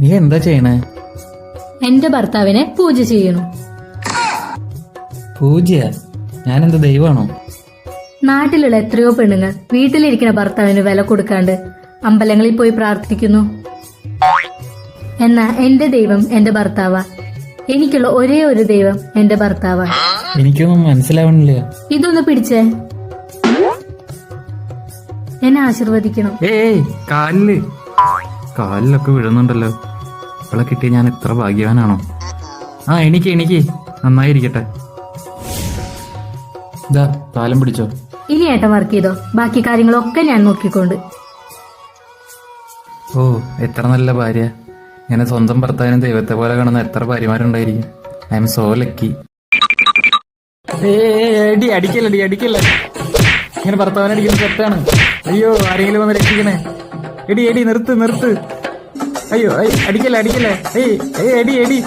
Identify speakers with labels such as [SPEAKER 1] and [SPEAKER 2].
[SPEAKER 1] നീ എന്താ ചെയ്യണേ?
[SPEAKER 2] എന്റെ ഭർത്താവിനെ പൂജ ചെയ്യണു.
[SPEAKER 1] പൂജ ഞാനെന്താ ദൈവമാണോ?
[SPEAKER 2] നാട്ടിലുള്ള എത്രയോ പെണ്ണുങ്ങൾ വീട്ടിലിരിക്കുന്ന ഭർത്താവിന് വില കൊടുക്കാണ്ട് അമ്പലങ്ങളിൽ പോയി പ്രാർത്ഥിക്കുന്നു. എന്നാ എന്റെ ദൈവം എന്റെ ഭർത്താവാ. എനിക്കുള്ള ഒരേ ഒരു ദൈവം എന്റെ ഭർത്താവാ
[SPEAKER 1] എനിക്കൊന്നും മനസ്സിലാവണില്ല.
[SPEAKER 2] ഇതൊന്ന് പിടിച്ചേ. എന്നെ ആശീർവദിക്കണം.
[SPEAKER 1] ഏയ് കാലിൽ. കാലിലൊക്കെ വീഴുന്നുണ്ടല്ലോ. ഇവളെ കിട്ടിയ ഞാൻ എത്ര ഭാഗ്യവാനാണോ? ആ എനിക്ക് എനിക്ക് നന്നായിരിക്കട്ടെ. ഇതാ താലം പിടിച്ചോ.
[SPEAKER 2] ഇനി ഏട്ടൻ വർക്ക് ചെയ്തോ? ബാക്കി കാര്യങ്ങളൊക്കെ ഞാൻ നോക്കിക്കൊണ്ട്.
[SPEAKER 1] ഓ എത്ര നല്ല ഭാര്യ. ഞാൻ സ്വന്തം ഭർത്താവിനും ദൈവത്തെ പോലെ കാണുന്ന എത്ര ഭാര്യമാരുണ്ടായിരിക്കും. I am so lucky. അടി അടിക്കല്ലടി അടിക്കല്ല ഇങ്ങനെ ഭർത്താവിനെ അടിക്കുന്ന തെറ്റാണ്. അയ്യോ ആരെങ്കിലും വന്ന് രക്ഷിക്കണേ. എടി എടി നിർത്ത് നിർത്ത്. അയ്യോ അയ്, അടിക്കല്ലേ അടിക്കല്ലേ? ഏയ് ഏയ് എടി എടി